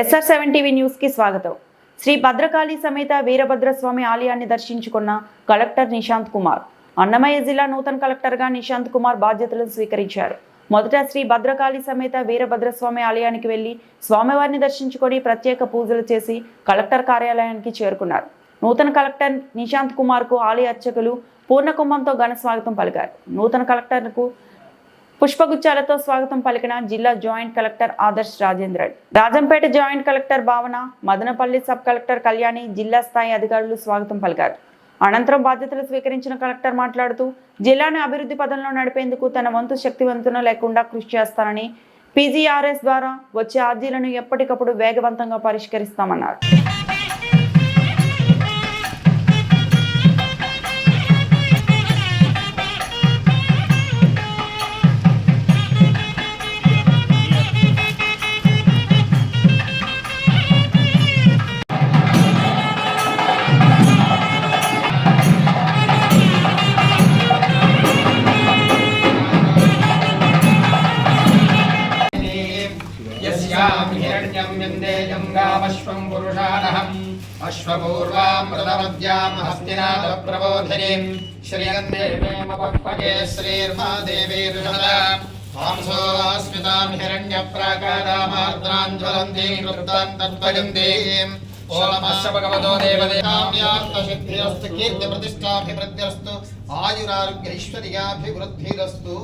SR seven TV న్యూస్కి స్వాగతం. శ్రీ భద్రకాళి సమేత వీరభద్రస్వామి ఆలయాన్ని దర్శించుకున్న కలెక్టర్ నిశాంత్ కుమార్. అన్నమయ్య జిల్లా నూతన కలెక్టర్గా నిశాంత్ కుమార్ బాధ్యతలను స్వీకరించారు. మొదట శ్రీ భద్రకాళి సమేత వీరభద్రస్వామి ఆలయానికి వెళ్ళి స్వామివారిని దర్శించుకొని ప్రత్యేక పూజలు చేసి కలెక్టర్ కార్యాలయానికి చేరుకున్నారు. నూతన కలెక్టర్ నిశాంత్ కుమార్కు ఆలయ అర్చకులు పూర్ణకుంభంతో ఘన స్వాగతం పలికారు. నూతన కలెక్టర్కు పుష్పగుచ్చాలతో స్వాగతం పలికిన జిల్లా joint collector Adarsh Rajendran. Rajampet joint collector Bhavana Madanapalle sub collector Kalyani జిల్లా స్థాయి అధికారులు స్వాగతం పలికారు. అనంతరం బాధ్యతలు స్వీకరించిన కలెక్టర్ మాట్లాడుతూ జిల్లాను అభివృద్ధి పదంలో నడిపేందుకు తన వంతు శక్తివంతున లేకుండా కృషి చేస్తానని పీజీఆర్ఎస్ ద్వారా వచ్చే అర్జీలను ఎప్పటికప్పుడు వేగవంతంగా పరిష్కరిస్తామన్నారు. विन्देयङ्गामश्वम् पुरुषाणहम् अश्वपूर्वामृतवद्याम् हस्तिनाथप्रबोधिनीम् श्रियन्देवेमपक्वये श्रीर्मा देवीर्षदा मांसोऽस्मिताम् हिरण्यप्राकारामार्द्राम् ज्वलन्तीम् वृत्ताम् भगवतो देवदेवाम्यार्थसिद्धिरस्तु कीर्तिप्रतिष्ठाभिवृद्धिरस्तु, आयुरारोग्यैश्वर्याभिवृद्धिरस्तु।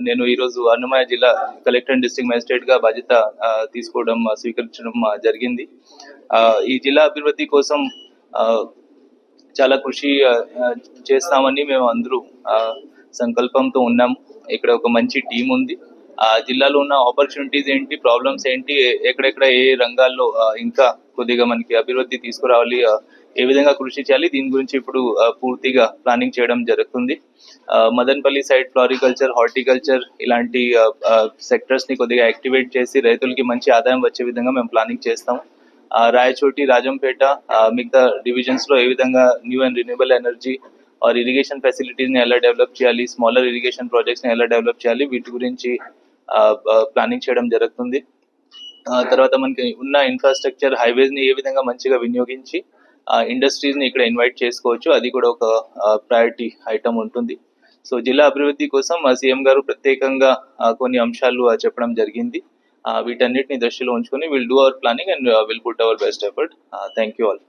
నేను ఈరోజు అన్నమయ్య జిల్లా కలెక్టర్ అండ్ డిస్ట్రిక్ట్ మేజిస్ట్రేట్గా బాధ్యత తీసుకోవడం స్వీకరించడం జరిగింది. ఆ, ఈ జిల్లా అభివృద్ధి కోసం చాలా కృషి చేస్తామని మేము అందరూ ఆ, సంకల్పంతో ఉన్నాం. ఇక్కడ ఒక మంచి టీం ఉంది. ఆ జిల్లాలో ఉన్న ఆపర్చునిటీస్ ఏంటి ప్రాబ్లమ్స్ ఏంటి ఎక్కడెక్కడ ఏ రంగాల్లో ఇంకా కొద్దిగా మనకి అభివృద్ధి తీసుకురావాలి ఏ విధంగా కృషి చేయాలి? దీని గురించి ఇప్పుడు పూర్తిగా ప్లానింగ్ చేయడం జరుగుతుంది. మదన్పల్లి సైడ్ ఫ్లారికల్చర్ హార్టికల్చర్ ఇలాంటి సెక్టర్స్ని కొద్దిగా యాక్టివేట్ చేసి రైతులకి మంచి ఆదాయం వచ్చే విధంగా మేము ప్లానింగ్ చేస్తాం. రాయచోటి రాజంపేట మిగతా డివిజన్స్లో ఏ విధంగా new and renewable energy or irrigation ఫెసిలిటీస్ని ఎలా డెవలప్ చేయాలి? స్మాలర్ ఇరిగేషన్ ప్రాజెక్ట్స్ని ఎలా డెవలప్ చేయాలి? వీటి గురించి ప్లానింగ్ చేయడం జరుగుతుంది. తర్వాత మనకి ఉన్న ఇన్ఫ్రాస్ట్రక్చర్ హైవేస్ని ఏ విధంగా మంచిగా వినియోగించి ఇండస్ట్రీస్ని ఇక్కడ ఇన్వైట్ చేసుకోవచ్చు. అది కూడా ఒక ప్రయారిటీ ఐటమ్ ఉంటుంది. సో జిల్లా అభివృద్ధి కోసం మా సీఎం గారు ప్రత్యేకంగా కొన్ని అంశాలు చెప్పడం జరిగింది. వీటన్నిటిని దృష్టిలో ఉంచుకొని will do our planning and will put our best effort thank you all